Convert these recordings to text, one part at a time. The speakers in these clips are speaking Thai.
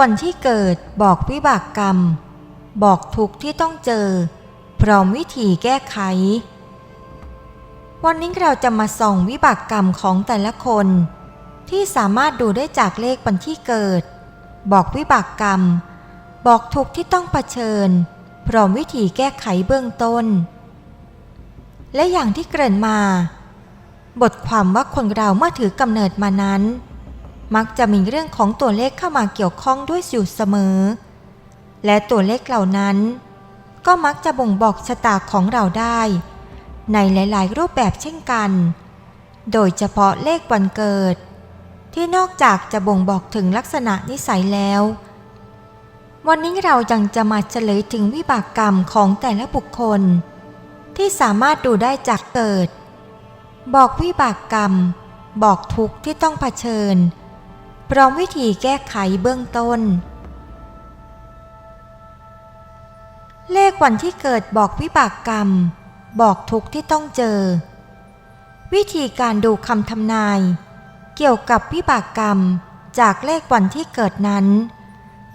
วันที่เกิดบอกวิบากกรรม บอกทุกที่ต้องเจอ พร้อมวิธีแก้ไข วันนี้เราจะมาส่องวิบากกรรมของแต่ละคน ที่สามารถดูได้จากเลขวันที่เกิด บอกวิบากกรรม บอกทุกที่ต้องเผชิญ พร้อมวิธีแก้ไขเบื้องต้น และอย่างที่เกริ่นมา บทความว่าคนเราเมื่อถือกำเนิดมานั้น มักจะมีเรื่องของตัวเลขเข้ามาเกี่ยวข้องด้วยอยู่เสมอ และตัวเลขเหล่านั้น ก็มักจะบ่งบอกชะตาของเราได้ ในหลาย ๆ รูปแบบเช่นกัน โดยเฉพาะเลขวันเกิด ที่นอกจากจะบ่งบอกถึงลักษณะนิสัยแล้ว วันนี้เรายังจะมาเฉลยถึงวิบากกรรมของแต่ละบุคคล ที่สามารถดูได้จากเกิด บอกวิบากกรรม บอกทุกข์ที่ต้องเผชิญ พร้อมวิธีแก้ไขเบื้องต้น เลขวันที่เกิดบอกวิบากกรรม บอกทุกที่ต้องเจอ วิธีการดูคำทำนาย เกี่ยวกับวิบากกรรมจากเลขวันที่เกิดนั้น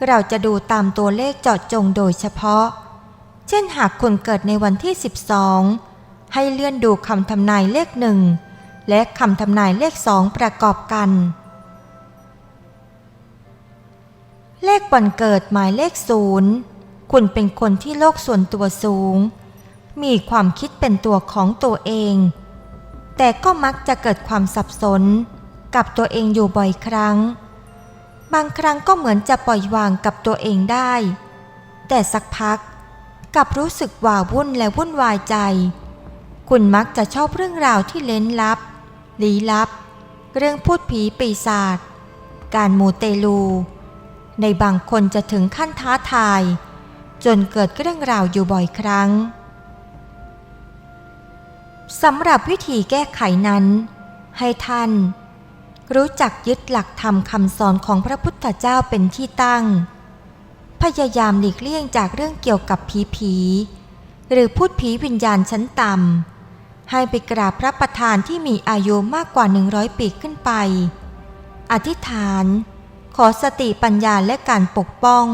เราจะดูตามตัวเลขจาะจงโดยเฉพาะ เช่นหากคนเกิดในวันที่ 12 ให้เลื่อนดูคำทำนายเลขหนึ่งและคำทำนายเลขสองประกอบกัน เลขวันเกิดหมายเลขศูนย์คุณเป็นคนที่โลกส่วนตัวสูง มีความคิดเป็นตัวของตัวเอง แต่ก็มักจะเกิดความสับสน กับตัวเองอยู่บ่อยครั้ง บางครั้งก็เหมือนจะปล่อยวางกับตัวเองได้ แต่สักพักกลับรู้สึกว่าวุ่นและวุ่นวายใจ คุณมักจะชอบเรื่องราวที่เล้นลับ ลี้ลับ เรื่องพูดผีปีศาจการมูเตลู ในบางคนจะถึงขั้นท้าทาย จนเกิดเรื่องราวอยู่บ่อยครั้งสำหรับวิธีแก้ไขนั้น ให้ท่าน รู้จักยึดหลักธรรมคำสอนของพระพุทธเจ้าเป็นที่ตั้ง พยายามหลีกเลี่ยงจากเรื่องเกี่ยวกับผีผี หรือพูดผีวิญญาณชั้นต่ำ ให้ไปกราบพระประธานที่มีอายุมากกว่า 100 ปีขึ้นไป อธิษฐาน ขอสติปัญญาและการปกป้อง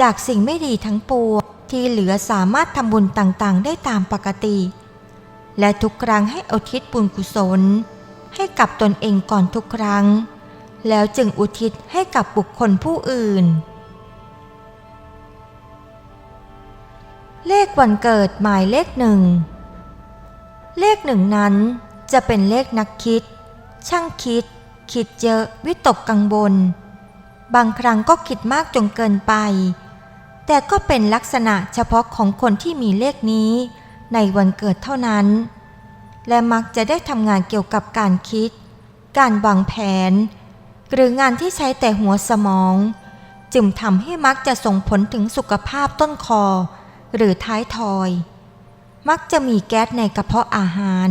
จากสิ่งไม่ดีทั้งปวงที่เหลือสามารถทำบุญต่างๆ ได้ตามปกติ และทุกครั้งให้อุทิศบุญกุศล ให้กับตนเองก่อนทุกครั้ง แล้วจึงอุทิศให้กับบุคคลผู้อื่น เลขวันเกิดหมายเลขหนึ่ง เลขหนึ่งนั้นจะเป็นเลขนักคิด ช่างคิด คิดเยอะวิตกกังวล บางครั้งก็คิดมากจนเกินไป แต่ก็เป็นลักษณะเฉพาะของคนที่มีเลขนี้ ในวันเกิดเท่านั้น และมักจะได้ทำงานเกี่ยวกับการคิด การวางแผน หรืองานที่ใช้แต่หัวสมอง จึงทำให้มักจะส่งผลถึงสุขภาพต้นคอ หรือท้ายทอย มักจะมีแก๊สในกระเพาะอาหาร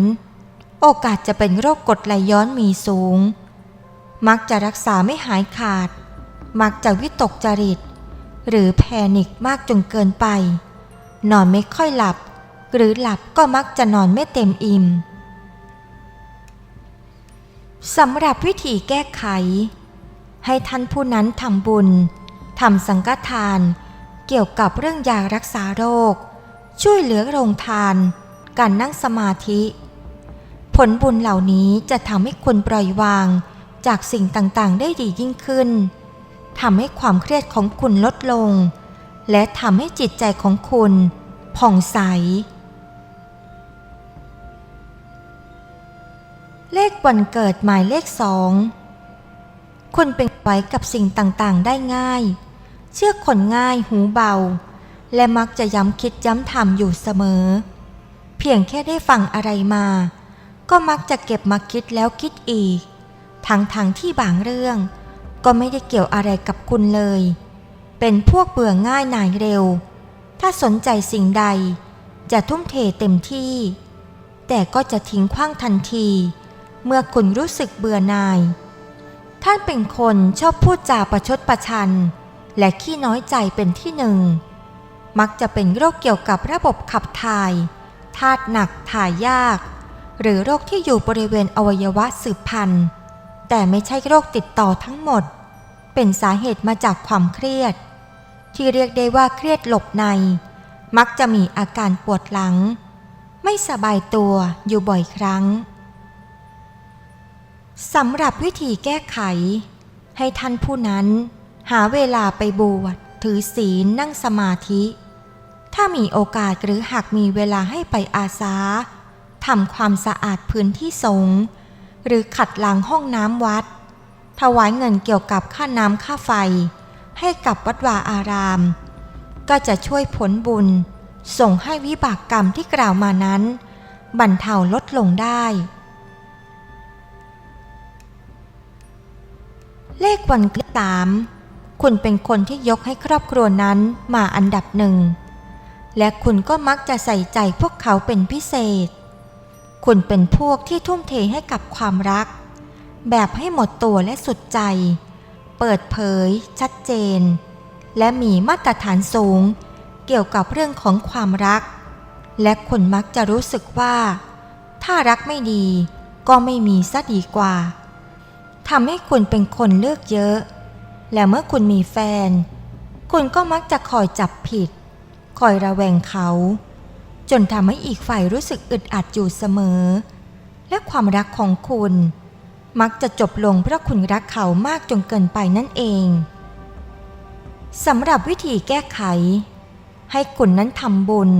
โอกาสจะเป็นโรคกรดไหลย้อนมีสูง มักจะรักษาไม่หายขาด มักจะวิตกจริต หรือแพนิคมากจนเกินไป นอนไม่ค่อยหลับ หรือหลับก็มักจะนอนไม่เต็มอิ่มสำหรับวิธีแก้ไข ให้ท่านผู้นั้นทำบุญทำสังฆทาน เกี่ยวกับเรื่องยารักษาโรค ช่วยเหลือโรงทาน การนั่งสมาธิ ผลบุญเหล่านี้จะทำให้คุณปล่อยวางจากสิ่งต่างๆ ได้ดียิ่งขึ้น ทำให้ความเครียดของคุณลดลง และทำให้จิตใจของคุณผ่องใส เลขวันเกิดหมายเลขสองคุณเป็นไหวกับสิ่งต่างๆ ได้ง่าย เชื่อคนง่ายหูเบา และมักจะย้ำคิดย้ำทำอยู่เสมอ เพียงแค่ได้ฟังอะไรมา ก็มักจะเก็บมาคิดแล้วคิดอีก ทั้งๆทที่บางเรื่อง ก็ไม่ได้เกี่ยวอะไรกับคุณเลย เป็นพวกเบื่อง่ายนายเร็ว ถ้าสนใจสิ่งใด จะทุ่มเทเต็มที่ แต่ก็จะทิ้งขว้างทันที เมื่อคุณรู้สึกเบื่อหน่าย ท่านเป็นคนชอบพูดจาประชดประชัน และขี้น้อยใจเป็นที่หนึ่ง มักจะเป็นโรคเกี่ยวกับระบบขับถ่ายธาตุหนักถ่ายยาก หรือโรคที่อยู่บริเวณอวัยวะสืบพันธุ์แต่ไม่ใช่โรคติดต่อทั้งหมด เป็นสาเหตุมาจากความเครียด ที่เรียกได้ว่าเครียดหลบใน มักจะมีอาการปวดหลัง ไม่สบายตัวอยู่บ่อยครั้งสำหรับวิธีแก้ไข ให้ท่านผู้นั้น หาเวลาไปบวชถือศีลนั่งสมาธิ ถ้ามีโอกาสหรือหากมีเวลาให้ไปอาสาทำความสะอาดพื้นที่สงหรือขัดล้างห้องน้ำวัด ถวายเงินเกี่ยวกับค่าน้ำค่าไฟ ให้กับวัดวาอาราม ก็จะช่วยผลบุญ ส่งให้วิบากกรรมที่กล่าวมานั้น บรรเทาลดลงได้ เลขวันเกิดสามคุณเป็นคนที่ยกให้ครอบครัวนั้นมาอันดับหนึ่ง และคุณก็มักจะใส่ใจพวกเขาเป็นพิเศษ คุณเป็นพวกที่ทุ่มเทให้กับความรัก แบบให้หมดตัวและสุดใจ เปิดเผย ชัดเจน และมีมาตรฐานสูง เกี่ยวกับเรื่องของความรัก และคนมักจะรู้สึกว่า ถ้ารักไม่ดีก็ไม่มีซะดีกว่าทำให้คุณเป็นคนเลือกเยอะ และเมื่อคุณมีแฟน คุณก็มักจะคอยจับผิด คอยระแวงเขา จนทำให้อีกฝ่ายรู้สึกอึดอัดอยู่เสมอ และความรักของคุณ มักจะจบลงเพราะคุณรักเขามากจนเกินไปนั่นเองสำหรับวิธีแก้ไข ให้คุณนั้นทำบุญ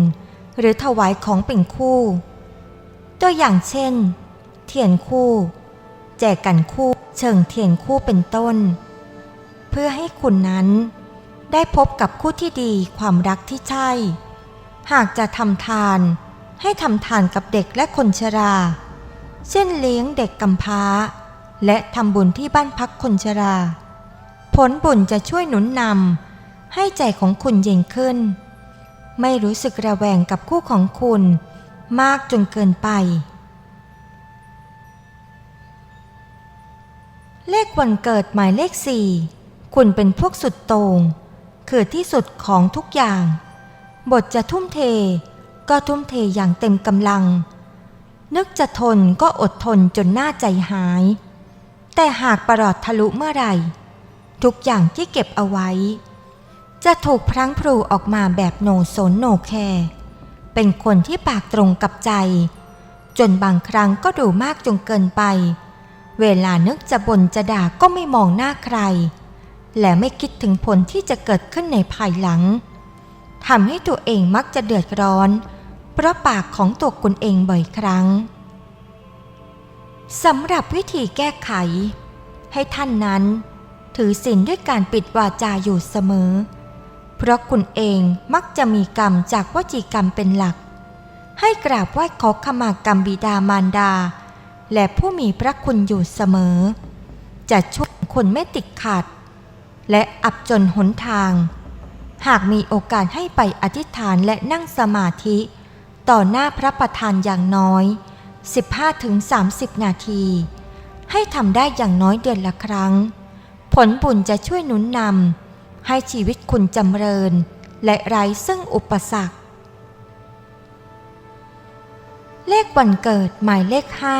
หรือถวายของเป็นคู่ ตัวอย่างเช่น เทียนคู่ แจกกันคู่เชิงเทียนคู่เป็นต้น เพื่อให้คุณนั้นได้พบกับคู่ที่ดีความรักที่ใช่ หากจะทำทาน ให้ทำทานกับเด็กและคนชรา เช่นเลี้ยงเด็กกำพร้า และทำบุญที่บ้านพักคนชรา ผลบุญจะช่วยหนุนนำให้ใจของคุณเย็นขึ้น ไม่รู้สึกระแวงกับคู่ของคุณ มากจนเกินไป เลขวันเกิดหมายเลขสี่คุณเป็นพวกสุดโต่งคือที่สุดของทุกอย่าง บทจะทุ่มเท ก็ทุ่มเทอย่างเต็มกำลัง นึกจะทนก็อดทนจนหน้าใจหาย แต่หากประหลอดทะลุเมื่อไหร่ ทุกอย่างที่เก็บเอาไว้ จะถูกพลั้งพลูออกมาแบบโนสนโนแคร์เป็นคนที่ปากตรงกับใจ จนบางครั้งก็ดูมากจนเกินไป เวลานึกจะบ่นจะด่าก็ไม่มองหน้าใคร และไม่คิดถึงผลที่จะเกิดขึ้นในภายหลังทำให้ตัวเองมักจะเดือดร้อน เพราะปากของตัวคุณเองบ่อยครั้ง สำหรับวิธีแก้ไข ให้ท่านนั้น ถือศีลด้วยการปิดวาจาอยู่เสมอ เพราะคุณเองมักจะมีกรรมจากวจีกรรมเป็นหลัก ให้กราบไหว้ขอขมากรรมบิดามารดา และผู้มีพระคุณอยู่เสมอ จะช่วยคนไม่ติดขัด และอับจนหนทาง หากมีโอกาสให้ไปอธิษฐานและนั่งสมาธิ ต่อหน้าพระประธานอย่างน้อย 15-30 นาที ให้ทำได้อย่างน้อยเดือนละครั้ง ผลบุญจะช่วยหนุนนำให้ชีวิตคุณจำเริญ และไร้ซึ่งอุปสรรค เลขวันเกิดหมายเลขห้า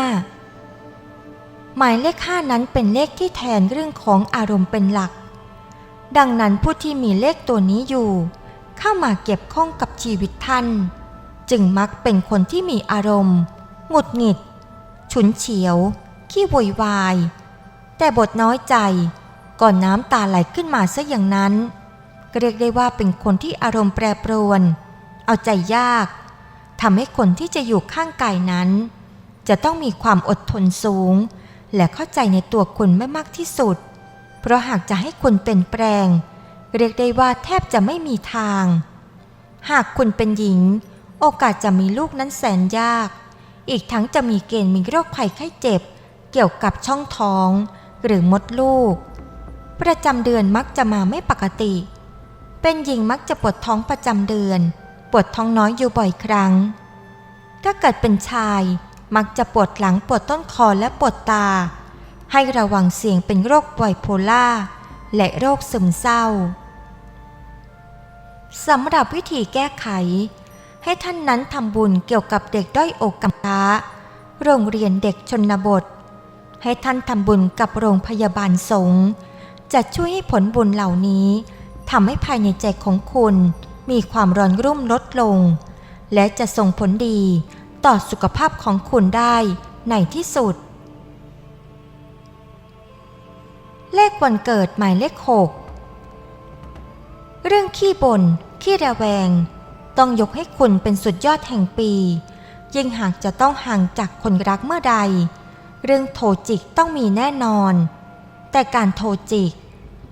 หมายเลขห้านั้นเป็นเลขที่แทนเรื่องของอารมณ์เป็นหลัก ดังนั้นผู้ที่มีเลขตัวนี้อยู่ เข้ามาเกี่ยวข้องกับชีวิตท่าน จึงมักเป็นคนที่มีอารมณ์ หงุดหงิด ฉุนเฉียว ขี้โวยวาย แต่บทน้อยใจก่อนน้ำตาไหลขึ้นมาซะอย่างนั้นเรียกได้ว่าเป็นคนที่อารมณ์แปรปรวน เอาใจยากทำให้คนที่จะอยู่ข้างกายนั้น จะต้องมีความอดทนสูง และเข้าใจในตัวคุณไม่มากที่สุด เพราะหากจะให้คุณเป็นแปลง เรียกได้ว่าแทบจะไม่มีทาง หากคุณเป็นหญิง โอกาสจะมีลูกนั้นแสนยาก อีกทั้งจะมีเกณฑ์มีโรคภัยไข้เจ็บ เกี่ยวกับช่องท้อง หรือมดลูก ประจำเดือนมักจะมาไม่ปกติ เป็นหญิงมักจะปวดท้องประจำเดือน ปวดท้องน้อยอยู่บ่อยครั้ง ถ้าเกิดเป็นชายมักจะปวดหลังปวดต้นคอและปวดตา ให้ระวังเสี่ยงเป็นโรคไบโพล่าและโรคซึมเศร้าสำหรับวิธีแก้ไข ให้ท่านนั้นทำบุญเกี่ยวกับเด็กด้อยโอกกำพร้า โรงเรียนเด็กชนบท ให้ท่านทำบุญกับโรงพยาบาลสงฆ์จะช่วยให้ผลบุญเหล่านี้ทำให้ภายในใจของคุณ มีความร้อนรุ่มลดลง และจะส่งผลดีต่อสุขภาพของคุณได้ในที่สุด เลขวันเกิดหมายเลขหกเรื่องขี้บน่นขี้ระแวง ต้องยกให้คุณเป็นสุดยอดแห่งปี ยิ่งหากจะต้องห่างจากคนรักเมื่อใด เรื่องโทจิกต้องมีแน่นอน แต่การโทจิก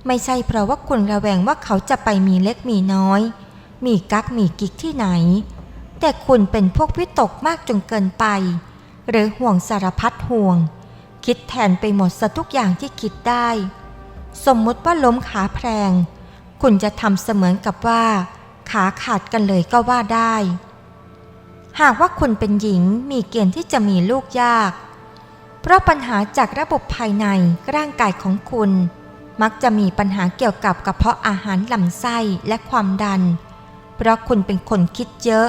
ไม่ใช่เพราะว่าคุณระแวงว่าเขาจะไปมีเล็กมีน้อย มีกักมีกิกที่ไหน แต่คุณเป็นพวกวิตกมากจนเกินไป หรือห่วงสารพัดห่วง คิดแทนไปหมดซะทุกอย่างที่คิดได้ สมมุติว่าล้มขาแพรงคุณจะทำเสมือนกับว่า ขาขาดกันเลยก็ว่าได้ หากว่าคุณเป็นหญิงมีเกณฑ์ที่จะมีลูกยาก เพราะปัญหาจากระบบภายในร่างกายของคุณ มักจะมีปัญหาเกี่ยวกับกระเพาะอาหารลำไส้และความดัน เพราะคุณเป็นคนคิดเยอะ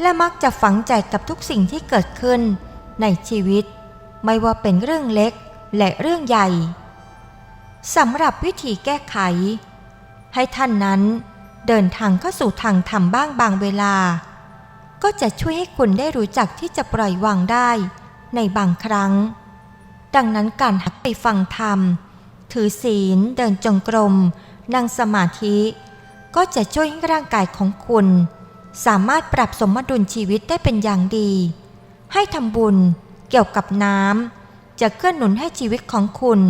และมักจะฝังใจกับทุกสิ่งที่เกิดขึ้นในชีวิต ไม่ว่าเป็นเรื่องเล็กและเรื่องใหญ่สำหรับวิธีแก้ไข ให้ท่านนั้น เดินทางเข้าสู่ทางธรรมบ้างบางเวลา ก็จะช่วยให้คุณได้รู้จักที่จะปล่อยวางได้ในบางครั้ง ดังนั้นการหักไปฟังธรรม ถือศีล เดินจงกรม นั่งสมาธิ ก็จะช่วยให้ร่างกายของคุณ สามารถปรับสมดุลชีวิตได้เป็นอย่างดี ให้ทำบุญเกี่ยวกับน้ำจะเกื้อหนุนให้ชีวิตของคุณ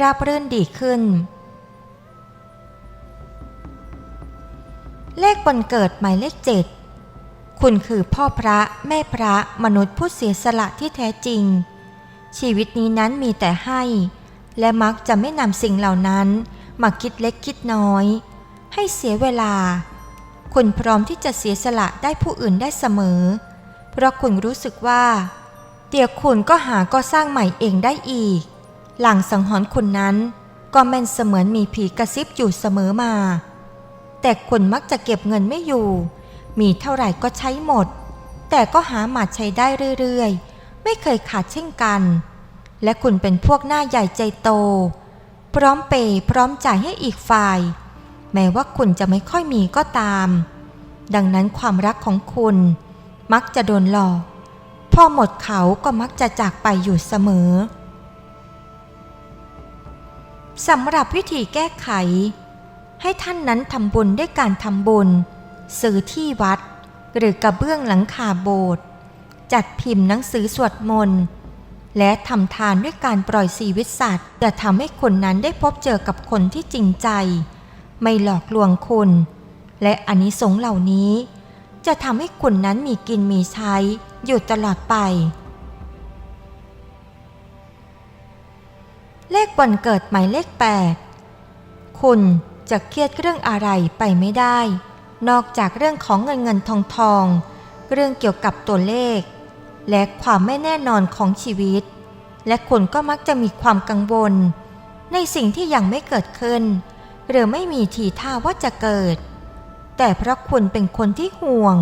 ราบรื่นดีขึ้น เลขวันเกิดหมายเลขเจ็ดคุณคือพ่อพระแม่พระมนุษย์ผู้เสียสละที่แท้จริง ชีวิตนี้นั้นมีแต่ให้ และมักจะไม่นำสิ่งเหล่านั้น มาคิดเล็กคิดน้อย ให้เสียเวลา คุณพร้อมที่จะเสียสละได้ผู้อื่นได้เสมอ เพราะคุณรู้สึกว่า เดี๋ยวคุณก็หาก็สร้างใหม่เองได้อีก หลังสังหรณ์คุณนั้น ก็แม่นเสมือนมีผีกระซิบอยู่เสมอมา แต่คุณมักจะเก็บเงินไม่อยู่ มีเท่าไหร่ก็ใช้หมด แต่ก็หามาใช้ได้เรื่อยๆ ไม่เคยขาดเช่นกัน และคุณเป็นพวกหน้าใหญ่ใจโต พร้อมเปย์พร้อมจ่ายให้อีกฝ่าย แม้ว่าคุณจะไม่ค่อยมีก็ตาม ดังนั้นความรักของคุณ มักจะโดนหลอก พอหมดเขาก็มักจะจากไปอยู่เสมอสำหรับวิธีแก้ไข ให้ท่านนั้นทำบุญด้วยการทำบุญ ซื้อที่วัด หรือกระเบื้องหลังคาโบสถ์จัดพิมพ์หนังสือสวดมนต์และทำทานด้วยการปล่อยชีวิตสัตว์จะทำให้คนนั้นได้พบเจอกับคนที่จริงใจ ไม่หลอกลวงคุณ และอานิสงส์เหล่านี้ จะทำให้คุณนั้นมีกินมีใช้อยู่ตลอดไป เลขวันเกิดหมายเลข 8 คุณ จะเครียดเรื่องอะไรไปไม่ได้ นอกจากเรื่องของเงินเงินทองทอง เรื่องเกี่ยวกับตัวเลข และความไม่แน่นอนของชีวิต และคุณก็มักจะมีความกังวล ในสิ่งที่ยังไม่เกิดขึ้น หรือไม่มีทีท่าว่าจะเกิด แต่เพราะคุณเป็นคนที่ห่วง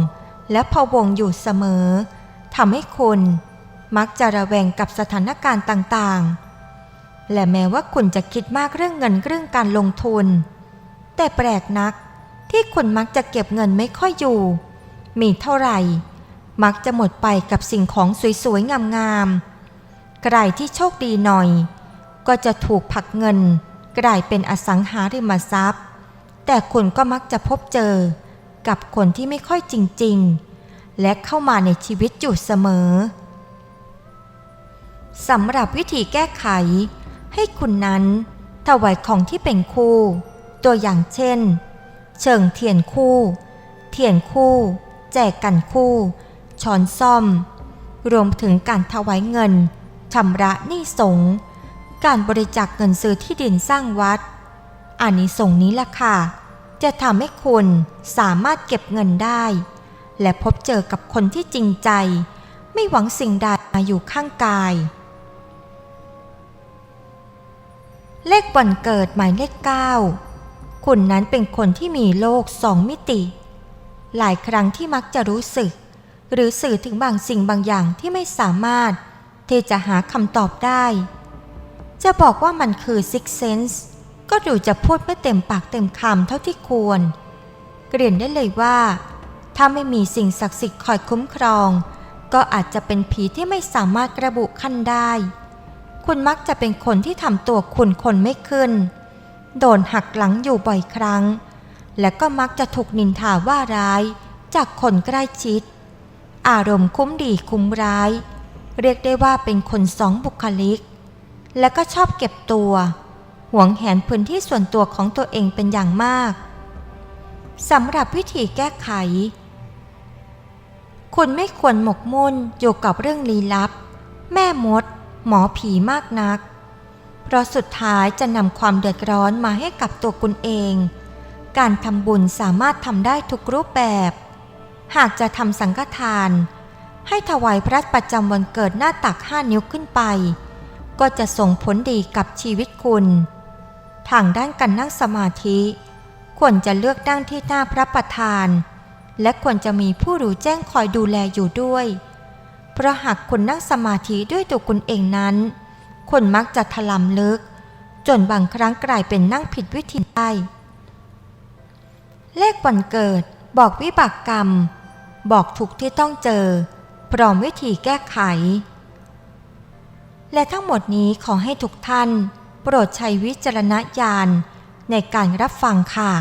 และพะวงอยู่เสมอทำให้คุณมักจะระแวงกับสถานการณ์ต่างๆ และแม้ว่าคุณจะคิดมากเรื่องเงินเรื่องการลงทุน แต่แปลกนักที่คุณมักจะเก็บเงินไม่ค่อยอยู่ มีเท่าไหร่ มักจะหมดไปกับสิ่งของสวยๆ งามๆ ใครที่โชคดีหน่อย ก็จะถูกผลักเงิน กลายเป็นอสังหาริมทรัพย์ แต่คุณก็มักจะพบเจอกับคนที่ไม่ค่อยจริงๆ และเข้ามาในชีวิตอยู่เสมอสำหรับวิธีแก้ไข ให้คุณนั้นถวายของที่เป็นคู่ ตัวอย่างเช่น เชิงเทียนคู่ เทียนคู่ แจกกันคู่ ช้อนซ่อม รวมถึงการถวายเงินชำระหนี้สงการบริจาคเงินซื้อที่ดินสร้างวัดอานิสงส์นี้ล่ะค่ะ จะทำให้คุณสามารถเก็บเงินได้ และพบเจอกับคนที่จริงใจ ไม่หวังสิ่งใดมาอยู่ข้างกาย เลขวันเกิดหมายเลขเก้า คุณนั้นเป็นคนที่มีโลกสองมิติ หลายครั้งที่มักจะรู้สึก หรือสื่อถึงบางสิ่งบางอย่างที่ไม่สามารถ ที่จะหาคำตอบได้ จะบอกว่ามันคือ six sense ก็ดูจะพูดไม่เต็มปากเต็มคำเท่าที่ควร เกรียนได้เลยว่า ถ้าไม่มีสิ่งศักดิ์สิทธิ์คอยคุ้มครอง ก็อาจจะเป็นผีที่ไม่สามารถกระบุขั้นได้ คุณมักจะเป็นคนที่ทำตัวคุณคนไม่ขึ้น โดนหักหลังอยู่บ่อยครั้ง และก็มักจะถูกนินทาว่าร้ายจากคนใกล้ชิด อารมณ์คุ้มดีคุ้มร้าย เรียกได้ว่าเป็นคนสองบุคลิก และก็ชอบเก็บตัว หวงแหนพื้นที่ส่วนตัวของตัวเองเป็นอย่างมากสำหรับวิธีแก้ไข คุณไม่ควรหมกมุ่นอยู่กับเรื่องลี้ลับ แม่มด หมอผีมากนัก ราะสุดท้ายจะนำความเดือดร้อนมาให้กับตัวคุณเอง การทำบุญสามารถทำได้ทุกรูปแบบ หากจะทำสังฆทาน ให้ถวายพระประจำวันเกิดหน้าตักห้านิ้วขึ้นไป ก็จะส่งผลดีกับชีวิตคุณ ทางด้านการนั่งสมาธิ ควรจะเลือกนั่งที่หน้าพระประธาน และควรจะมีผู้รู้แจ้งคอยดูแลอยู่ด้วย เพราะหากคุณนั่งสมาธิด้วยตัวคุณเองนั้น คนมักจะถลำลึก จนบางครั้งกลายเป็นนั่งผิดวิธีได้ เลขวันเกิดบอกวิบากกรรม บอกทุกที่ต้องเจอ พร้อมวิธีแก้ไข และทั้งหมดนี้ขอให้ทุกท่าน โปรดใช้วิจารณญาณในการรับฟังค่ะ